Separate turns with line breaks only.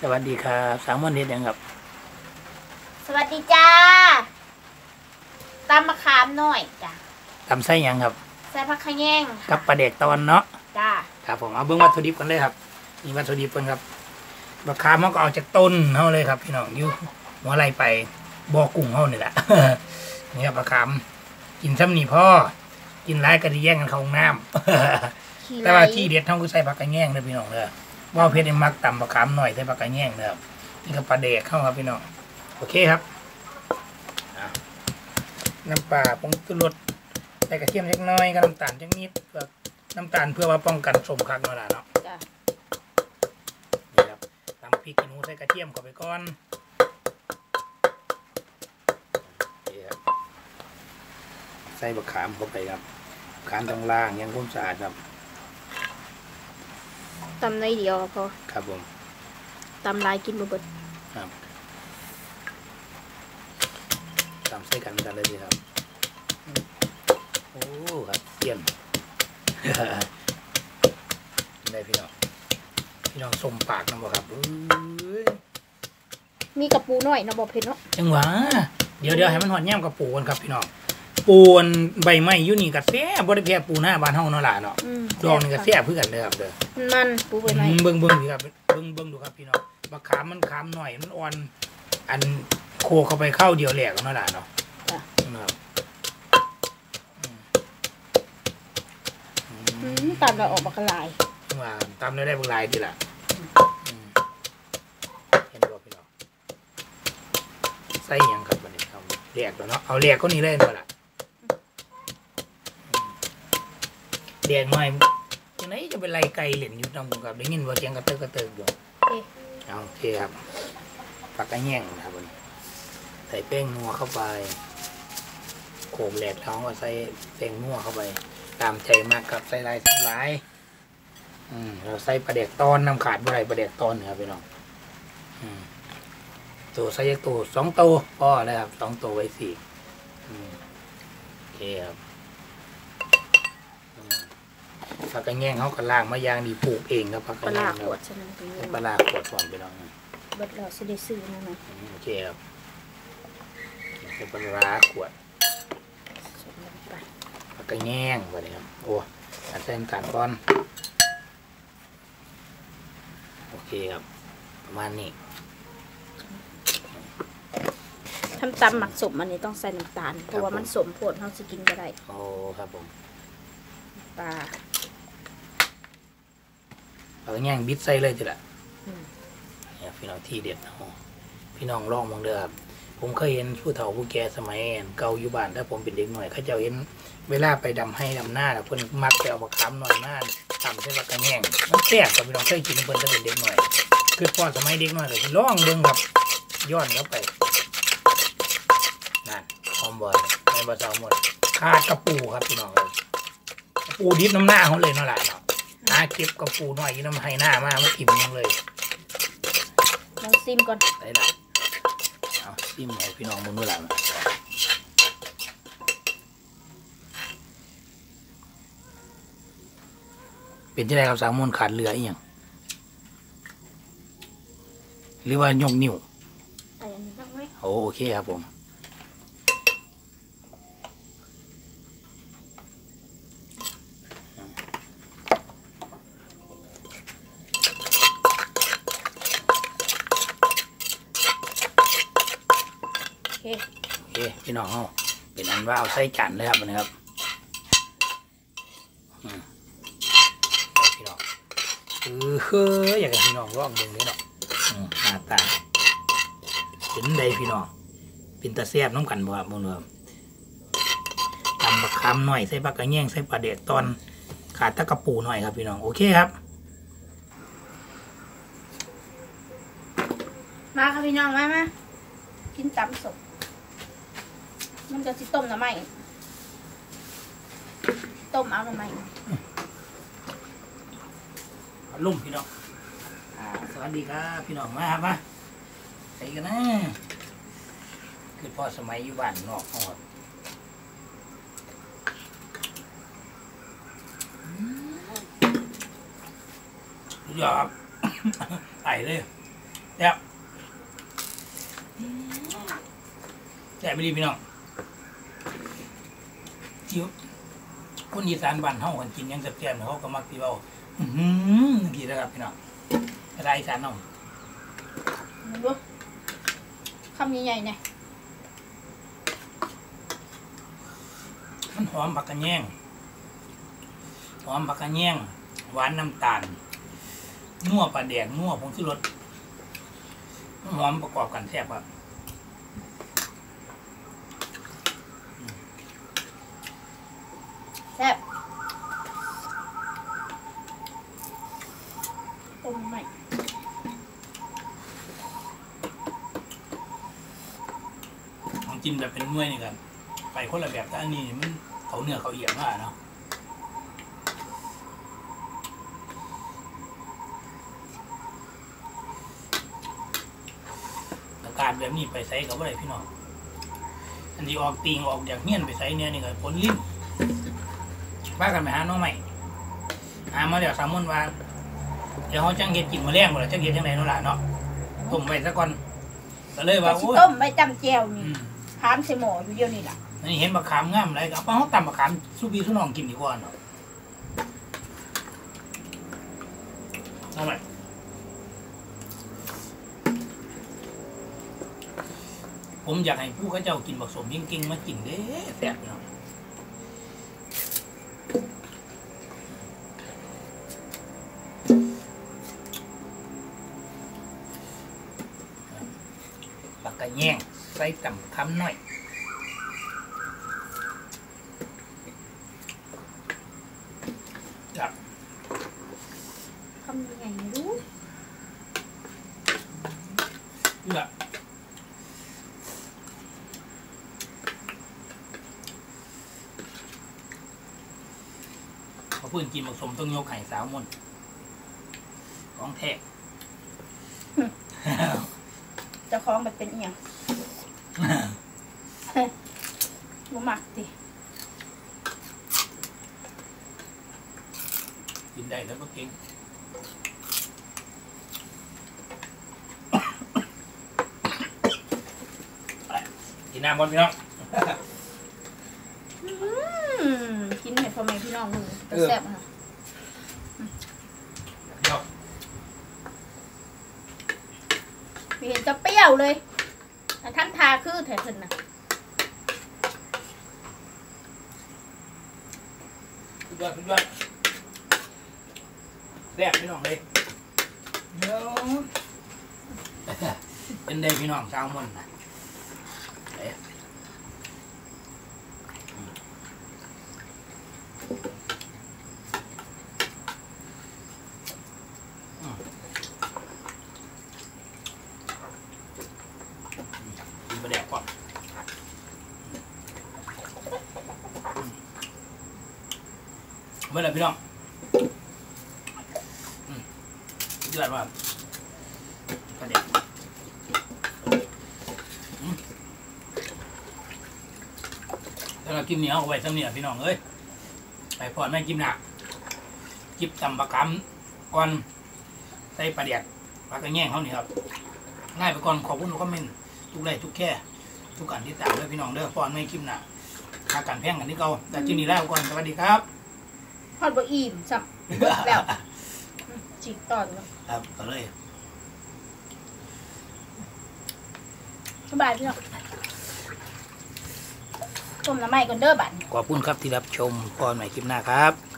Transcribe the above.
สวัสดีครับสามวันเฮ็ดหยังครับ
สวัสดีจ้าตำมะขามหน่อยจ้ะ
ทำไส้หยังครับ
ใส่ผักขะแยง
กับปลาเด็กตอนเนาะ
จ้า
ครับผมเอาเบิ่งวัตถุดิบกันเลยครับนี่วัตถุดิบกันครับบะขามเขาก็เอาจากต้นเขาเลยครับ พี่น้องอยู่หัวไรไปบ่อกุ้งเขานี่แหละนี่ครับบะขามกินซ้ำนี่พ่อกินร้ายก็จะแย่งกันเข้าห้องน้ำ
ขี้
แต่ว่า
ไหล
ที่เด็ดเขาคือใส่ผักกระแยงเด้อพี่น้องเด้อ ว่าเพชรได้มักตำผักขามหน่อยใส่ผักกระแยงเด้อนี่ก็ปลาเด็กเข้าครับพี่น้องโอเคครับอะน้ำปลาผงชูรสใส่กระเทียมเล็กน้อยกับน้ำตาลจังนิดเพื่อน้ำตาลเพื่อว่าป้องกันสมคักเนาะล่ะเนาะ
จ้ะ
นี่ครับตำพริกขี้หนูใส่กระเทียมเข้าไปก่อนนี่ครับใส่บักขามเข้าไปครับขามตรงล่างยังความสะอาดครับ
ตำในอยเดียวพอ
ครับผม
ตำลายกินบ่เบิด
ครับตามใส่กันกันเลยดีครับ โอ้ครับเยี่ยมได้พี่น้องพี่น้องสมปากนะบ่ครับเอ้ย
มีกระปูหน่อยเนาะบ่เผ็ดเนาะ
จังหวะเดี๋ยวเดี๋ยวให้มันหอดย่ำกับปูกันครับพี่น้อง ปูนใบไม้อยู่นี่กับแซ่บบริแพ้ปูหน้าบ้านเฮาเนาะล่ะเนาะ
อืม
ดองนี่ก็แซ่บเพื่อกันเด้อครับเด้อ
มันปูไปไหม
อืมเบิ่งเบิ่งดีครับเบิ่งเบิ่งดูครับพี่น้องบักขามมันขามหน่อยมันอ่อน อันโคเข้าไปเข้าเดียวแหลกเนาะล่ะเนาะ
จ้ะ
นะครับอืม
อืมตำแล้วออกบักลาย
ว่าตามได้ได้บางลายดีล่ะอืมเห็นบ่พี่น้องใส่หยังครับบัดนี้ครับแหลกแล้วเนาะเอาแหลกก็นี่เลยเนาะล่ะ แดงหน่อยจังไหนจะเป็นไรไก่เหล่นอยู่นำกับได้ยินว่าเสียงกระเติกกระเติกอยู่
เอ๊ะ
เอาโอเคครับปักกระแยงนะครับผมใส่แป้งนัวเข้าไปโขมแหลกท้องก็ใส่แป้งนัวเข้าไป ตามใจมากครับใส่ลายใส่ลายอืมเราใส่ปลาเด็กตอนน้ำขาดบ่ไรปลาเด็กตอนครับพี่น้องอืมตัวใส่ยักตัวสองตัวพอแล้วครับสองตัวไว้สี่อืมโอเคครับอืม ผักกระแยงเขาก็ล่างมายางดีปลูกเองครับผักก
ป
ระ
ลา
แย
ร้าง
ค
ข
รับ
วดใช่ไหมตรงนี้
เป็นปลาร้าขวดฟองไปลอง
เบิดแล้วสิได้ซื้อนั่นน่ะ
โอเคครับเป็นปลาร้าขวด
สดลงไป
แล้วก็แง่งไปเลยครับโอ้อันเส้นการก้อนโอเคครับ ประมาณนี้
ทำตำหมักสมอันนี้ต้องใส่น้ำตาลเพราะว่ามันสมโพดเฮาสิกินก็ได้
โอ้ครับผม
ปลา
เราก็แง่งบิดใส่เลยทีละ
อืม
เนี่ยพี่น้องที่เด็ดเนาะพี่น้องลองมองเด้อครับผมเคยเห็นผู้เฒ่าผู้แก่สมัยเก่าอยู่บ้านถ้าผมเป็นเด็กหน่อยเขาเจะเห็นเวลาไปดำให้ดำหน้าแล้วเพิ่นมักไปเอาปลาคำหน่อยมากทำใส่ปลากระแง่งมันแซ่บกับพี่น้องเคยกินเพิ่นจะเป็นเด็กหน่อย คือพอสมัยเด็กหน่อยเลยลองเบิ่งครับย้อนเข้าไปนั่นหอมบ่อยในบะเซาหมดขาดกระปูครับพี่น้องเลยกระปูดิบน้ำหน้าเขาเลยเนาะหลานเนาะหา เก็บกระปูหน่อยที่น้ำให้หน้ามาไม่ถิ่มยังเลย
ลองซิมก่อน
ได้ละเอาซิมให้พี่น้องมึงด้วยล่ะเป็นที่ไรครับสามมนขาดเหลืออีกอย่างหรือว่ายกนิ้ว
ใส่อันนี้บ้างไหม
โอโอเคครับผม
เค
โอเคพี่น้องเขาเป็นอันว่าเอาใส่จานเลยครับนะครับอือาพี่น้องเออเฮ้ยอยากให้พี่น้องลองเบิ่งเลยเนาะอืมหน้าตาเป็นใดพี่น้องเป็นตาแซ่บน้ำกันบ่ครับมึงเนาะตำบักคำหน่อยใส่บักกระแยงใส่ปลาเด็กตอนขาดตะกะปูหน่อยครับพี่น้องโอเคครับ
มาค่ะพี่น้องมามากินตำสด มันจะสิต้มหน่อไม้ต้มเอาหน่อไม้
ลุ่มพี่น้องอ่าสวัสดีครับพี่น้องมาครับมาใส่กันนะ คือพอสมัยอยู่บ้านนอกหอดสุดยอดครับไต่เลยแซ่บแซ่บไม่ดีพี่น้อง จิ๋วคนอีสานบ้านเฮาคนกินหยังแซ่บๆเนี่ยเขาก็มักที่เว้าอื้อหือกี่นะครับพี่น้องอะไรอีสานเนาะ
มึงดูคำใหญ่ๆเนี่ย
มันหอมผักกระแยงหอมผักกระแยงหวานน้ำตาลนัวปลาแดงนัวผงชูรสมันหอมประกอบกันแซ่บครับ
แซ่บต้มใหม่
ของกินแบบเป็นเมื่อยนี่กันไปคนละแบบแต่อันนี้มันเขาเนื้อเขาเอียงมากเนาะอาการแบบนี้ไปใส่กับอะไรพี่น้องอันที่ออกตีงออกจากเงี้ยนไปใส่เนี่ยนี่ก็ผลลิ้นบ้ากันไปหาน้องใหม่หามาแล้วสามมนว่าเดี๋ยวเขาจังเห็ดกินมาแรงหมดแล้วจังเห็ดจังไหนนั่นแหละเนาะต้มไว้ซะก่อนก็เลยว่า
แต่สิ
โอ้ย
ต้มใบจำแจว
อื
นี่
ม
พามใส่หม้ออยู่เดียวนี่ล่ะ
นนี้เห็นมะขามงามอะไรก็เอาเขาตำมะขามสู้พี่สู้น้องกินดีกว่าเนาะเอาไหมผมอยากให้ผู้เขาเจ้ากินบักสมยิ่งกิ่งมากินเด้แซ่บเนาะปักกระแยง ส่ตำคำหน่อยครับ
คำใหญ่ๆไม่รู้
เพื่อพอเพื่อนกินผสมต้องยกไข่สาวมนของแท้
เจะคล้าของแบบเป็นเอียง บ่มักติ
กินได้แล้วก็เก่งไปกินน้ำบอลพี่น้อง
อืมกินให้พ่อแม่พี่น้องดูแต่แซ่บอะนะ
พี่น้อง
ไม่เห็นจะเปรี้ยวเลยแต่ ท่านทาคือแถวเพิ่นน่ะ
สุดยอดสุดยอดแซ่บพี่น้องเลยเดี๋ยวเป็นได้พี่น้องสาวมนนะเอ๊ะอืมกินปลาแดกก่อน เมื่อไรพี่น้องอืมสุดยอดว่าปลาแดกอืมแล้วเรากินเหนียวเอาไว้สำเนียพี่น้องเอ้ยไปพอดแม่กินหนักจิบตำปลาคำก่อนใส่ปลาแดกปลากระแง่งเขานี่ครับง่ายไปก่อนขอบคุณทุกคอมเมนต์ทุกไลค์ทุกแค่ทุกการที่ตามเด้อพี่น้องเด้อพอนไม่คลิปหน้าหาการแพงกันที่เก่าแต่ที่นี่แล้วก่อนสวัสดีครับ
ทอดบ่อิ่มสับเบิดแล้วอืมจิกตอนแล้ว
ครับก็เลย
สบายพี่น้องต้มน้ำไหม้ก่อนเด้อบัด
ขอบคุณครับที่รับชมพรใหม่คลิปหน้าครับ